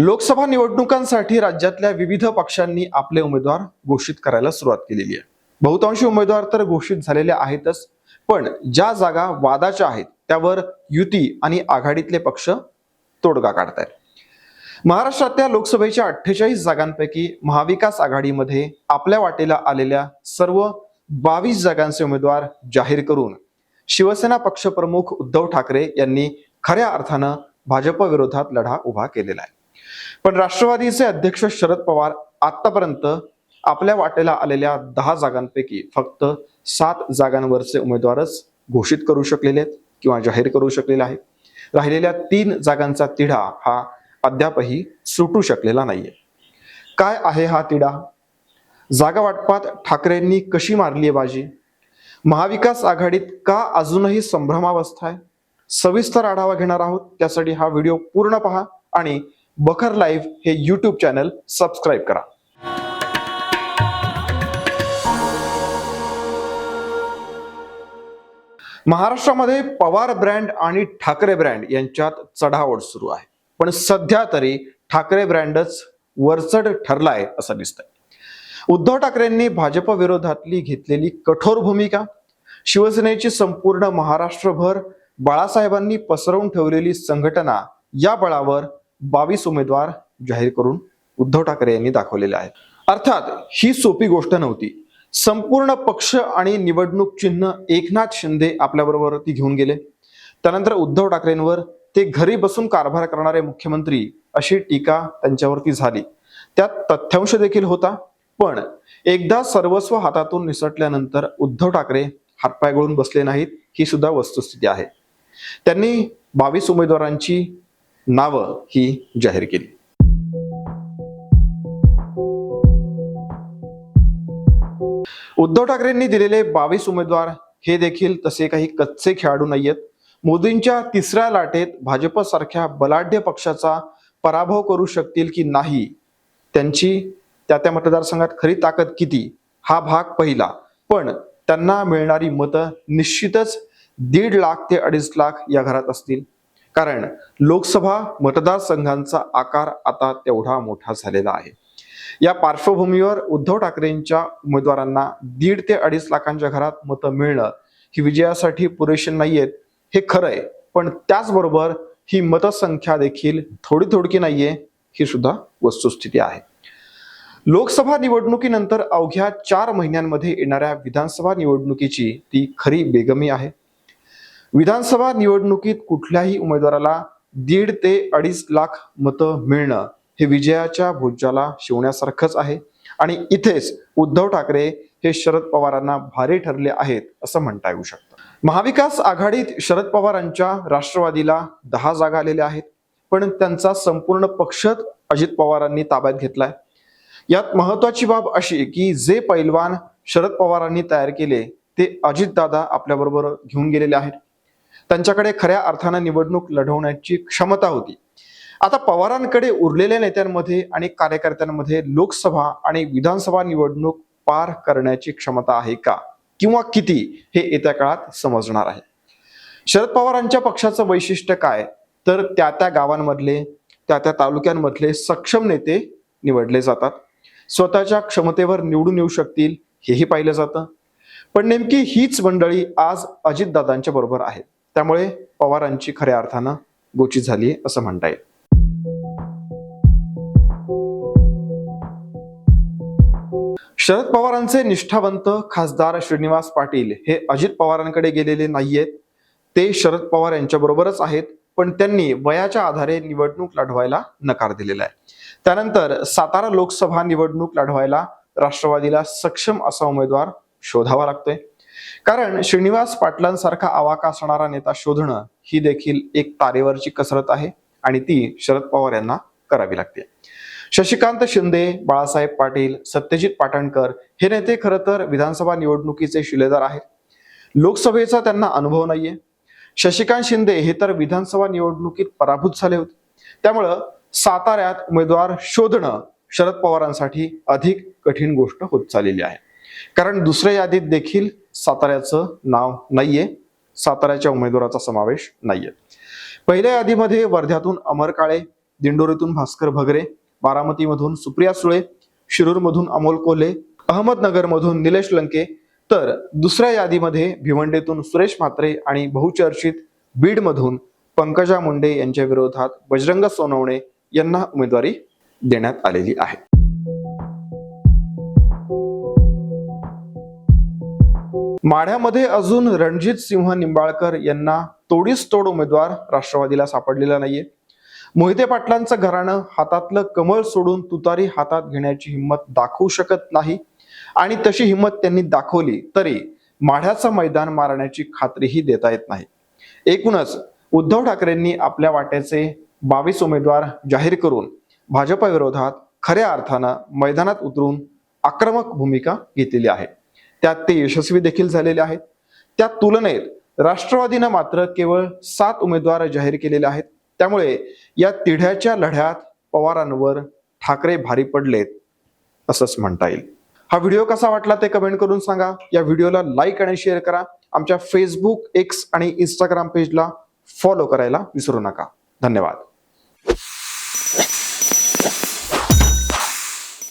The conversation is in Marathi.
लोकसभा निवडणुकांसाठी राज्यातल्या विविध पक्षांनी आपले उमेदवार घोषित करायला सुरुवात केलेली आहे. बहुतांशी उमेदवार तर घोषित झालेले आहेतच पण ज्या जागा वादाच्या आहेत त्यावर युती आणि आघाडीतले पक्ष तोडगा काढतायत. महाराष्ट्रातल्या लोकसभेच्या अठ्ठेचाळीस जागांपैकी महाविकास आघाडीमध्ये आपल्या वाटेला आलेल्या सर्व बावीस जागांचे उमेदवार जाहीर करून शिवसेना पक्षप्रमुख उद्धव ठाकरे यांनी खऱ्या अर्थानं भाजप विरोधात लढा उभा केलेला आहे. पण राष्ट्रवादीचे अध्यक्ष शरद पवार आतापर्यंत आपल्या वाटेला आलेल्या दहा जागांपैकी फक्त सात जागांवरचे उमेदवारच घोषित करू शकलेले आहेत किंवा जाहीर करू शकलेले आहेत. राहिलेल्या तीन जागांचा तिढा हा अद्यापही सुटू शकलेला नाहीये. काय आहे हा तिढा? जागा वाटपात ठाकरेंनी कशी मारली आहे बाजी? महाविकास आघाडीत का अजूनही संभ्रमावस्था आहे? सविस्तर आढावा घेणार आहोत. त्यासाठी हा व्हिडिओ पूर्ण पहा आणि बखर लाईव्ह हे यूट्यूब चॅनल सबस्क्राईब करा. महाराष्ट्रामध्ये पवार ब्रँड आणि ठाकरे ब्रँड यांच्यात चढाओढ सुरू आहे. पण सध्या तरी ठाकरे ब्रँडच वरचढ ठरलाय असं दिसतंय. उद्धव ठाकरेंनी भाजप विरोधातली घेतलेली कठोर भूमिका शिवसेनेची संपूर्ण महाराष्ट्रभर बाळासाहेबांनी पसरवून ठेवलेली संघटना या बळावर बावीस उमेदवार जाहीर करून उद्धव ठाकरे यांनी दाखवलेले आहेत. अर्थात ही सोपी गोष्ट नव्हती. संपूर्ण पक्ष आणि निवडणूक चिन्ह एकनाथ शिंदे आपल्याबरोबर ती घेऊन गेले. त्यानंतर उद्धव ठाकरेंवर ते घरी बसून कारभार करणारे मुख्यमंत्री अशी टीका त्यांच्यावरती झाली. त्यात तथ्यांश देखील होता पण एकदा सर्वस्व हातातून निसटल्यानंतर उद्धव ठाकरे हातपाय गळून बसले नाहीत ही सुद्धा वस्तुस्थिती आहे. त्यांनी बावीस उमेदवारांची नावं ही जाहीर केली. उद्धव ठाकरेंनी दिलेले बावीस उमेदवार हे देखील तसे काही कच्चे खेळाडू नाहीयेत. मोदींच्या तिसऱ्या लाटेत भाजप सारख्या बलाढ्य पक्षाचा पराभव करू शकतील की नाही त्यांची त्या त्या मतदारसंघात खरी ताकद किती हा भाग पहिला. पण त्यांना मिळणारी मतं निश्चितच दीड लाख ते अडीच लाख या घरात असतील. कारण लोकसभा मतदारसंघांचा आकार आता तेवढा मोठा झालेला आहे. या पार्श्वभूमीवर उद्धव ठाकरेंच्या उमेदवारांना दीड ते अडीच लाखांच्या घरात मतं मिळणं ही विजयासाठी पुरेशी नाहीयेत हे खरं आहे पण त्याचबरोबर ही मतसंख्या देखील थोडी थोडकी नाहीये ही सुद्धा वस्तुस्थिती आहे. लोकसभा निवडणुकीनंतर अवघ्या चार महिन्यांमध्ये येणाऱ्या विधानसभा निवडणुकीची ती खरी बेगमी आहे. विधानसभा निवडणुकीत कुठल्याही उमेदवाराला दीड ते अडीच लाख मतं मिळणं हे विजयाच्या भोज्याला शिवण्यासारखंच आहे. आणि इथेच उद्धव ठाकरे हे शरद पवारांना भारी ठरले आहेत असं म्हणता येऊ शकतं. महाविकास आघाडीत शरद पवारांच्या राष्ट्रवादीला दहा जागा आलेल्या आहेत. पण त्यांचा संपूर्ण पक्षच अजित पवारांनी ताब्यात घेतलाय. यात महत्वाची बाब अशी की जे पैलवान शरद पवारांनी तयार केले ते अजितदादा आपल्याबरोबर घेऊन गेलेले आहेत. त्यांच्याकडे खऱ्या अर्थानं निवडणूक लढवण्याची क्षमता होती. आता पवारांकडे उरलेल्या नेत्यांमध्ये आणि कार्यकर्त्यांमध्ये लोकसभा आणि विधानसभा निवडणूक पार करण्याची क्षमता आहे का? किंवा किती? हे येत्या काळात समजणार आहे. शरद पवारांच्या पक्षाचं वैशिष्ट्य काय? तर त्या त्या गावांमधले त्या त्या तालुक्यांमधले सक्षम नेते निवडले जातात. स्वतःच्या क्षमतेवर निवडून येऊ शकतील हेही पाहिलं जातं. पण नेमकी हीच मंडळी आज अजितदादांच्या बरोबर आहेत. त्यामुळे पवारांची खऱ्या अर्थानं गोची झाली असं म्हणता येईल. शरद पवारांचे निष्ठावंत खासदार श्रीनिवास पाटील हे अजित पवारांकडे गेलेले नाहीयेत. ते शरद पवार यांच्या बरोबरच आहेत पण त्यांनी वयाच्या आधारे निवडणूक लढवायला नकार दिलेला आहे. त्यानंतर सातारा लोकसभा निवडणूक लढवायला राष्ट्रवादीला सक्षम असा उमेदवार शोधावा लागतोय. कारण श्रीनिवास पाटलांसारखा आवाका असणारा नेता शोधणं ही देखील एक तारेवरची कसरत आहे आणि ती शरद पवार यांना करावी लागते. शशिकांत शिंदे बाळासाहेब पाटील सत्यजित पाटणकर हे नेते खरं तर विधानसभा निवडणुकीचे शिलेदार आहेत. लोकसभेचा त्यांना अनुभव नाहीये. शशिकांत शिंदे हे तर विधानसभा निवडणुकीत पराभूत झाले होते. त्यामुळं साताऱ्यात उमेदवार शोधणं शरद पवारांसाठी अधिक कठीण गोष्ट होत चाललेली आहे. कारण दुसऱ्या यादीत देखील साताऱ्याचं नाव नाहीये. साताऱ्याच्या उमेदवाराचा समावेश नाहीये. पहिल्या यादीमध्ये वर्ध्यातून अमर काळे दिंडोरीतून भास्कर भगरे बारामतीमधून सुप्रिया सुळे शिरूरमधून अमोल कोल्हे अहमदनगरमधून निलेश लंके तर दुसऱ्या यादीमध्ये भिवंडीतून सुरेश म्हात्रे आणि बहुचर्चित बीडमधून पंकजा मुंडे यांच्या विरोधात बजरंग सोनवणे यांना उमेदवारी देण्यात आलेली आहे. माढ्यामध्ये अजून रणजित सिंह निंबाळकर यांना तोडीस तोड उमेदवार राष्ट्रवादीला सापडलेला नाहीये. मोहिते पाटलांचं घराणं हातातलं कमळ सोडून तुतारी हातात घेण्याची हिंमत दाखवू शकत नाही. आणि तशी हिंमत त्यांनी दाखवली तरी माढ्याचं मैदान मारण्याची खात्रीही देता येत नाही. एकूणच उद्धव ठाकरेंनी आपल्या वाट्याचे बावीस उमेदवार जाहीर करून भाजपा विरोधात खऱ्या अर्थानं मैदानात उतरून आक्रमक भूमिका घेतलेली आहे. त्यात ते यशस्वी देखील झालेले आहेत. त्या तुलनेत राष्ट्रवादीनं मात्र केवळ सात उमेदवार जाहीर केलेले आहेत. त्यामुळे या तिढ्याच्या लढ्यात पवारांवर ठाकरे भारी पडलेत असंच म्हणता येईल. हा व्हिडिओ कसा वाटला ते कमेंट करून सांगा. या व्हिडिओला लाईक आणि शेअर करा. आमच्या फेसबुक एक्स आणि इंस्टाग्राम पेजला फॉलो करायला विसरू नका. धन्यवाद.